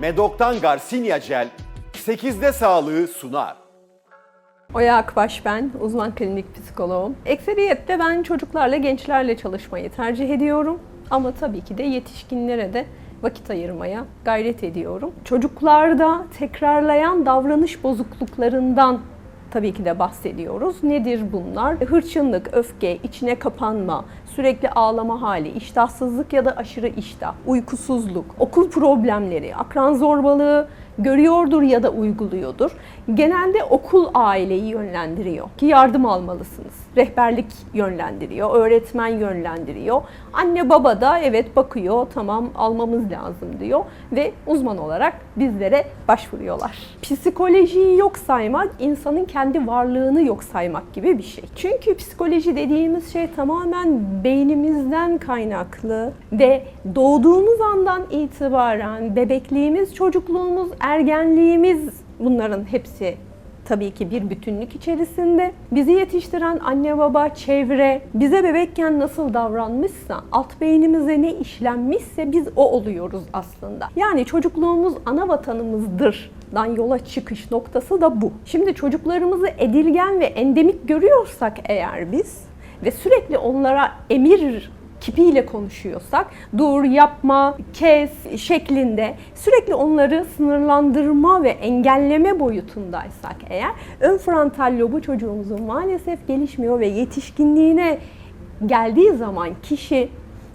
Medok'tan Garcinia Gel 8'de sağlığı sunar. Oya Akbaş ben, uzman klinik psikoloğum. Ekseriyetle ben çocuklarla, gençlerle çalışmayı tercih ediyorum. Ama tabii ki de yetişkinlere de vakit ayırmaya gayret ediyorum. Çocuklarda tekrarlayan davranış bozukluklarından tabii ki de bahsediyoruz. Nedir bunlar? Hırçınlık, öfke, içine kapanma, sürekli ağlama hali, iştahsızlık ya da aşırı iştah, uykusuzluk, okul problemleri, akran zorbalığı, görüyordur ya da uyguluyordur. Genelde okul aileyi yönlendiriyor ki yardım almalısınız. Rehberlik yönlendiriyor, öğretmen yönlendiriyor. Anne baba da evet bakıyor, tamam almamız lazım diyor ve uzman olarak bizlere başvuruyorlar. Psikolojiyi yok saymak, insanın kendi varlığını yok saymak gibi bir şey. Çünkü psikoloji dediğimiz şey tamamen beynimizden kaynaklı ve doğduğumuz andan itibaren bebekliğimiz, çocukluğumuz, ergenliğimiz bunların hepsi tabii ki bir bütünlük içerisinde. Bizi yetiştiren anne baba, çevre, bize bebekken nasıl davranmışsa, alt beynimize ne işlenmişse biz o oluyoruz aslında. Yani çocukluğumuz ana vatanımızdır dan yola çıkış noktası da bu. Şimdi çocuklarımızı edilgen ve endemik görüyorsak eğer biz ve sürekli onlara emir kipiyle konuşuyorsak, dur, yapma, kes şeklinde sürekli onları sınırlandırma ve engelleme boyutundaysak eğer ön frontal lobu çocuğumuzun maalesef gelişmiyor ve yetişkinliğine geldiği zaman kişi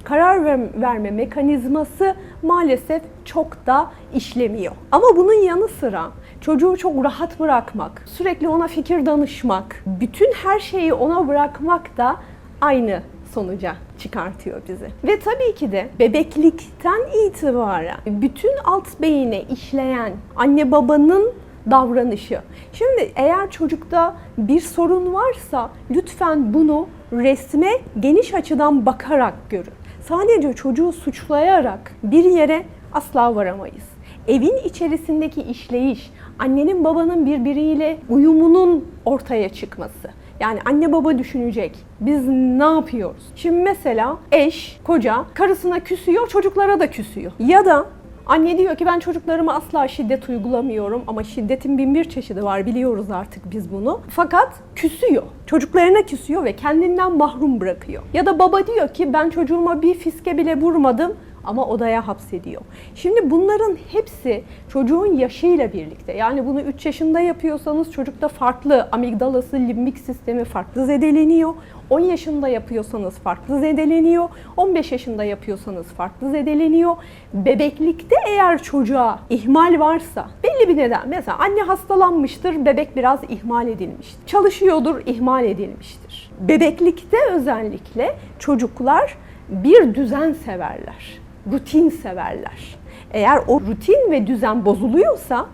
karar ver- verme mekanizması maalesef çok da işlemiyor. Ama bunun yanı sıra çocuğu çok rahat bırakmak, sürekli ona fikir danışmak, bütün her şeyi ona bırakmak da aynı sonuca çıkartıyor bizi. Ve tabii ki de bebeklikten itibaren bütün alt beyine işleyen anne babanın davranışı. Şimdi eğer çocukta bir sorun varsa lütfen bunu resme geniş açıdan bakarak görün. Sadece çocuğu suçlayarak bir yere asla varamayız. Evin içerisindeki işleyiş, annenin babanın birbiriyle uyumunun ortaya çıkması. Yani anne baba düşünecek. Biz ne yapıyoruz? Şimdi mesela eş, koca karısına küsüyor, çocuklara da küsüyor. Ya da Anne diyor ki ben çocuklarıma asla şiddet uygulamıyorum ama şiddetin bin bir çeşidi var biliyoruz artık biz bunu. Fakat küsüyor. Çocuklarına küsüyor ve kendinden mahrum bırakıyor. Ya da baba diyor ki ben çocuğuma bir fiske bile vurmadım ama odaya hapsediyor. Şimdi bunların hepsi çocuğun yaşıyla birlikte. Yani bunu 3 yaşında yapıyorsanız çocukta farklı amigdalası, limbik sistemi farklı zedeleniyor. 10 yaşında yapıyorsanız farklı zedeleniyor. 15 yaşında yapıyorsanız farklı zedeleniyor. Bebeklikte eğer çocuğa ihmal varsa belli bir neden mesela anne hastalanmıştır, bebek biraz ihmal edilmiştir. Çalışıyordur, ihmal edilmiştir. Bebeklikte özellikle çocuklar bir düzen severler rutin severler. Eğer o rutin ve düzen bozuluyorsa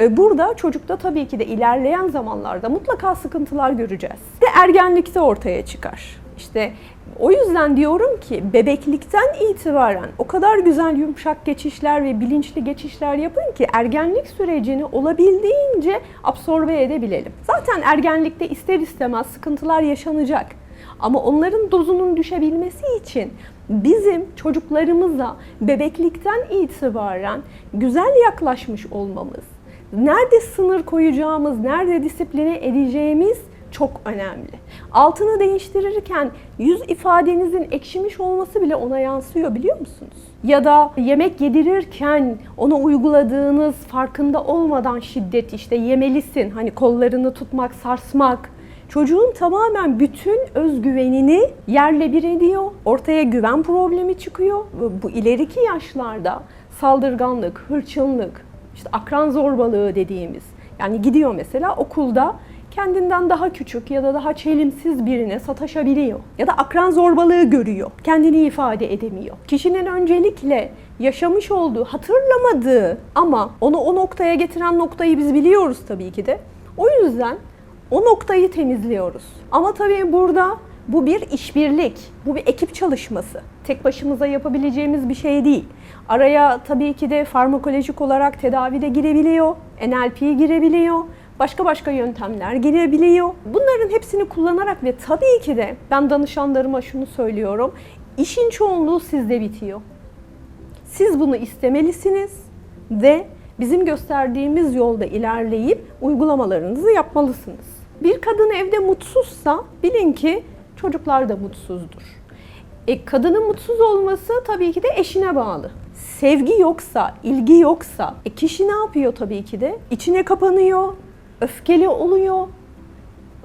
e, burada çocukta tabii ki de ilerleyen zamanlarda mutlaka sıkıntılar göreceğiz. Ve ergenlikte ortaya çıkar. İşte o yüzden diyorum ki bebeklikten itibaren o kadar güzel yumuşak geçişler ve bilinçli geçişler yapın ki ergenlik sürecini olabildiğince absorbe edebilelim. Zaten ergenlikte ister istemez sıkıntılar yaşanacak. Ama onların dozunun düşebilmesi için bizim çocuklarımıza bebeklikten itibaren güzel yaklaşmış olmamız, nerede sınır koyacağımız, nerede disipline edeceğimiz çok önemli. Altını değiştirirken yüz ifadenizin ekşimiş olması bile ona yansıyor biliyor musunuz? Ya da yemek yedirirken ona uyguladığınız farkında olmadan şiddet işte yemelisin hani kollarını tutmak, sarsmak, çocuğun tamamen bütün özgüvenini yerle bir ediyor. Ortaya güven problemi çıkıyor. Bu- ileriki yaşlarda saldırganlık, hırçınlık, işte akran zorbalığı dediğimiz. Yani gidiyor mesela okulda kendinden daha küçük ya da daha çelimsiz birine sataşabiliyor. Ya da akran zorbalığı görüyor. Kendini ifade edemiyor. Kişinin öncelikle yaşamış olduğu, hatırlamadığı ama onu o noktaya getiren noktayı biz biliyoruz tabii ki de. O yüzden o noktayı temizliyoruz. Ama tabii burada bu bir işbirlik, bu bir ekip çalışması. Tek başımıza yapabileceğimiz bir şey değil. Araya tabii ki de farmakolojik olarak tedavi de girebiliyor, NLP girebiliyor, başka başka yöntemler girebiliyor. Bunların hepsini kullanarak ve tabii ki de ben danışanlarıma şunu söylüyorum. İşin çoğunluğu sizde bitiyor. Siz bunu istemelisiniz ve bizim gösterdiğimiz yolda ilerleyip uygulamalarınızı yapmalısınız. Bir kadın evde mutsuzsa bilin ki çocuklar da mutsuzdur. E, kadının mutsuz olması tabii ki de eşine bağlı. Sevgi yoksa, ilgi yoksa e, kişi ne yapıyor tabii ki de? İçine kapanıyor, öfkeli oluyor,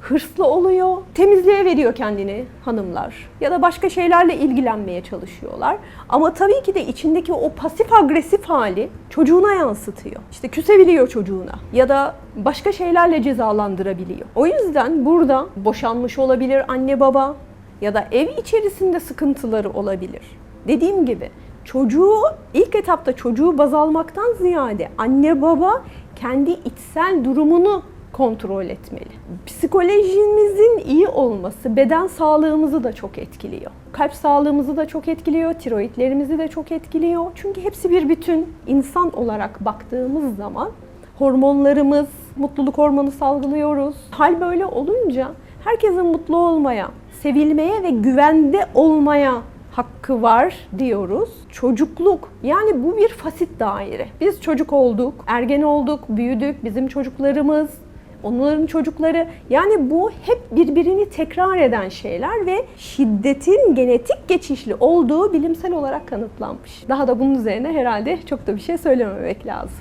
hırslı oluyor, temizliğe veriyor kendini hanımlar ya da başka şeylerle ilgilenmeye çalışıyorlar. Ama tabii ki de içindeki o pasif agresif hali çocuğuna yansıtıyor. İşte küsebiliyor çocuğuna ya da başka şeylerle cezalandırabiliyor. O yüzden burada boşanmış olabilir anne baba ya da ev içerisinde sıkıntıları olabilir. Dediğim gibi çocuğu ilk etapta çocuğu baz almaktan ziyade anne baba kendi içsel durumunu kontrol etmeli. Psikolojimizin iyi olması beden sağlığımızı da çok etkiliyor. Kalp sağlığımızı da çok etkiliyor, tiroidlerimizi de çok etkiliyor. Çünkü hepsi bir bütün. İnsan olarak baktığımız zaman hormonlarımız, mutluluk hormonu salgılıyoruz. Hal böyle olunca herkesin mutlu olmaya, sevilmeye ve güvende olmaya hakkı var diyoruz. Çocukluk yani bu bir fasit daire. Biz çocuk olduk, ergen olduk, büyüdük, bizim çocuklarımız, onların çocukları yani bu hep birbirini tekrar eden şeyler ve şiddetin genetik geçişli olduğu bilimsel olarak kanıtlanmış. Daha da bunun üzerine herhalde çok da bir şey söylememek lazım.